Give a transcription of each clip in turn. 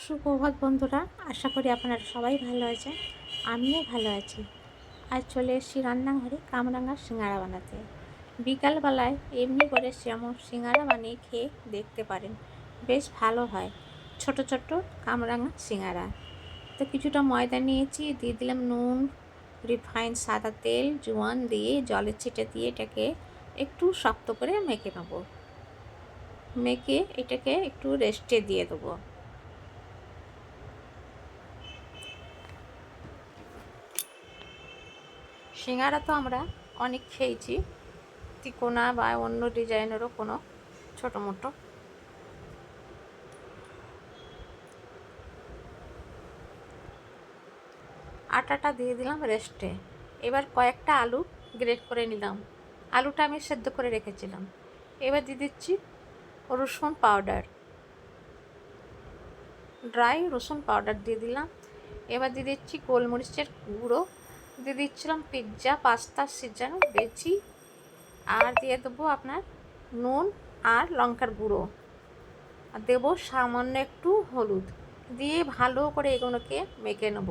সুপ্রভাত বন্ধুরা, আশা করি আপনারা সবাই ভালো আছেন, আমিও ভালো আছি। আজ চলে এসেছি রান্নাঘরে কামরাঙার সিঙ্গারা বানাতে। বিকালবেলায় এমনি করে যেমন সিঙ্গারা বানিয়ে খেয়ে দেখতে পারেন, বেশ ভালো হয়। ছোট ছোট কামরাঙা সিঙ্গারা। তো কিছুটা ময়দা নিয়েছি, দিয়ে দিলাম নুন, রিফাইন সাদা তেল, জোয়ান দিয়ে জলের ছিটে দিয়ে এটাকে একটু শক্ত করে মেখে নেব। মেখে এটাকে একটু রেস্টে দিয়ে দেবো। সিঙ্গারা তো আমরা অনেক খেয়েছি। তিকোনা বা অন্য ডিজাইনেরও কোনো ছোটো মোটো। আটাটা দিয়ে দিলাম রেস্টে। এবার কয়েকটা আলু গ্রেট করে নিলাম। আলুটা আমি সেদ্ধ করে রেখেছিলাম। এবার দিয়ে দিচ্ছি রসুন পাউডার। ড্রাই রসুন পাউডার দিয়ে দিলাম। এবার দিয়ে দিচ্ছি গোলমরিচের গুঁড়ো। দিয়ে দিচ্ছিলাম পিৎজা পাস্তা সিজানো বেচি আর দিয়ে দেবো আপনার নুন আর লঙ্কার গুঁড়ো। আর দেবো সামান্য একটু হলুদ। দিয়ে ভালো করে এগুলোকে মেখে নেব।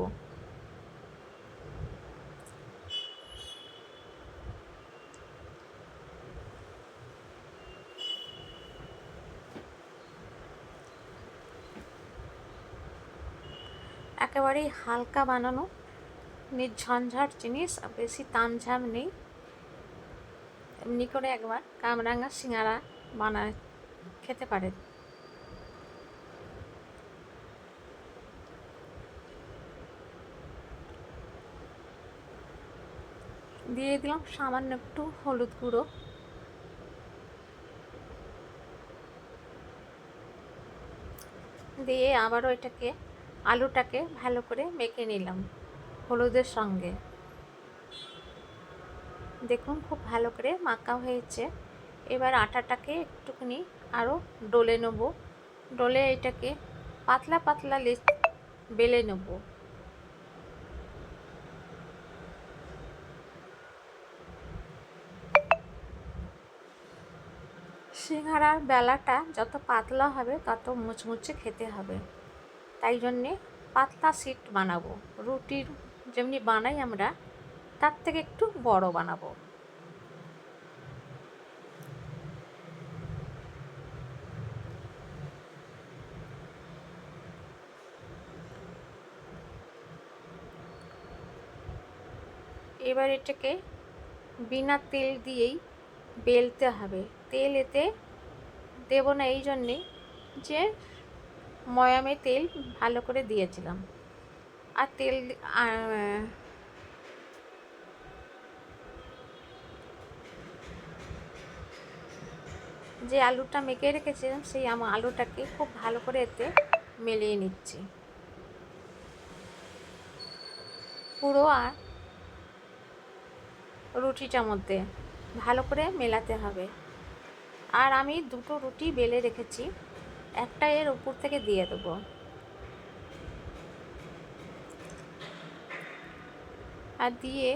একেবারেই হালকা বানানো নির্ঝঞ্ঝাট জিনিস বেশি তামঝাম নেই। এমনি করে একবার কামরাঙ্গা সিঙ্গারা বানায়, খেতে পারেন। দিয়ে দিলাম সামান্য একটু হলুদ গুঁড়ো। দিয়ে আবারও এটাকে, আলুটাকে ভালো করে মেখে নিলাম। হলুদের সঙ্গে। দেখুন, খুব ভালো করে মাখা হয়েছে। এবার আটাটাকে একটুখানি আরও ডলে নেব। ডলে এটাকে পাতলা পাতলা বেলে নেব। সিঙ্গারার বেলাটা যত পাতলা হবে, তত মুচমুচে খেতে হবে। তাই জন্যে পাতলা সিট বানাবো, রুটির যেমনি বানাই আমরা, তার থেকে একটু বড় বানাবো। এবার এটাকে বিনা তেল দিয়েই বেলতে হবে। তেল এতে দেব না, এই জন্যে যে ময়ামে তেল ভালো করে দিয়েছিলাম। আর তেল যে আলুটা মেখে রেখেছিলাম, সেই আমার আলুটাকে খুব ভালো করে এতে মেলিয়ে নিচ্ছি। পুরো আর রুটিটার মধ্যে ভালো করে মেলাতে হবে। আর আমি দুটো রুটি বেলে রেখেছি, একটা এর উপর থেকে দিয়ে দেবো। আর দিয়ে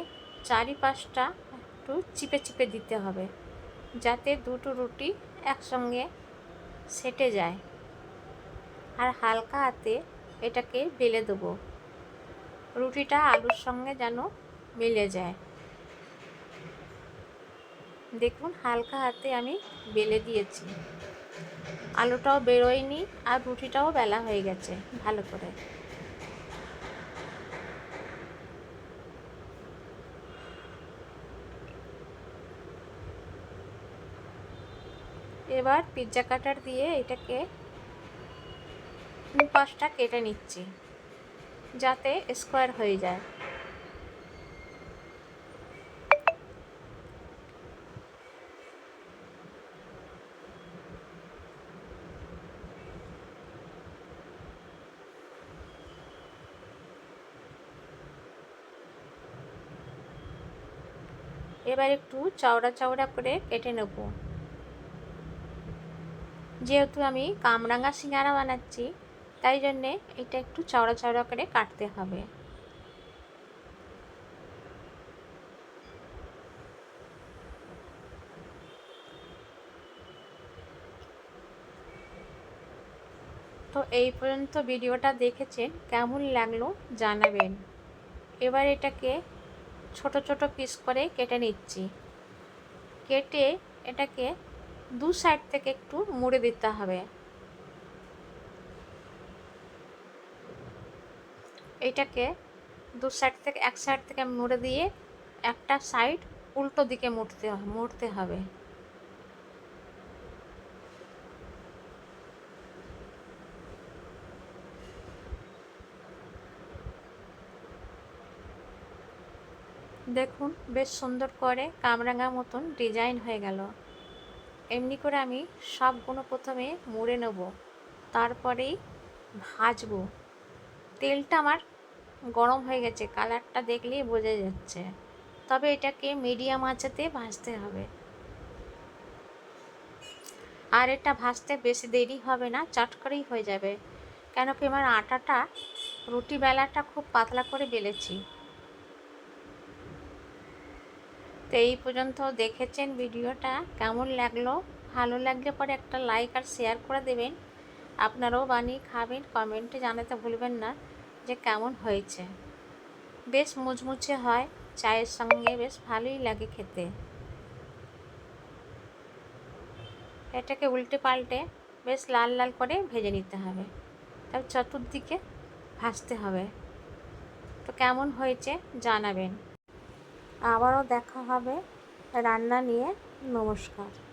চারিপাশটা একটু চিপে চিপে দিতে হবে যাতে দুটো রুটি একসঙ্গে সেটে যায়। আর হালকা হাতে এটাকে বেলে দেবো। রুটিটা আলুর সঙ্গে যেন মিলে যায়। দেখুন হালকা হাতে আমি বেলে দিয়েছি। আলুটাও বেরোয়নি আর রুটিটাও বেলা হয়ে গেছে ভালো করে। এবার পিৎজা কাটার দিয়ে এটাকে পাশটা কেটে নিচ্ছি, যাতে স্কোয়ার হয়ে যায়। এবার একটু চওড়া চওড়া করে কেটে নেব। যেহেতু আমি কামরাঙা সিঙ্গারা বানাচ্ছি, তাই জন্যে এটা একটু চওড়া চওড়া করে কাটতে হবে। তো এই পর্যন্ত ভিডিওটা দেখেছেন কেমন লাগল জানাবেন। এবার এটাকে ছোট ছোট পিস করে কেটে নিচ্ছি। কেটে এটাকে দু সাইড থেকে একটু মুড়ে দিতে হবে। এটাকে দু সাইড থেকে, এক সাইড থেকে মুড়ে দিয়ে একটা সাইড উল্টো দিকে মুড়তে মুড়তে হবে। দেখুন, বেশ সুন্দর করে কামরাঙা মতন ডিজাইন হয়ে গেল। এমনি করে আমি সবগুলো প্রথমে মুড়ে নেব, তারপরেই ভাজবো। তেলটা আমার গরম হয়ে গেছে, কালারটা দেখলেই বোঝা যাচ্ছে। তবে এটাকে মিডিয়াম আঁচেতে ভাজতে হবে। আর এটা ভাজতে বেশি দেরি হবে না, চট করেই হয়ে যাবে। কেন কি আমার আটাটা, রুটি বেলাটা খুব পাতলা করে বেলেছি। তো এই পর্যন্ত দেখেছেন ভিডিওটা। কেমন লাগল? ভালো লাগলে পরে একটা লাইক আর শেয়ার করে দেবেন। আপনারাও বানিয়ে খাবেন কমেন্টে জানাতে ভুলবেন না যে কেমন হয়েছে। বেশ মুচমুচে হয়, চায়ের সঙ্গে বেশ ভালোই লাগে খেতে। এটাকে উল্টে পাল্টে বেশ লাল লাল করে ভেজে নিতে হবে। তারপর চতুর্দিকে ভাজতে হবে। তো কেমন হয়েছে জানাবেন। আবারও দেখা হবে। রান্না নিয়ে নমস্কার।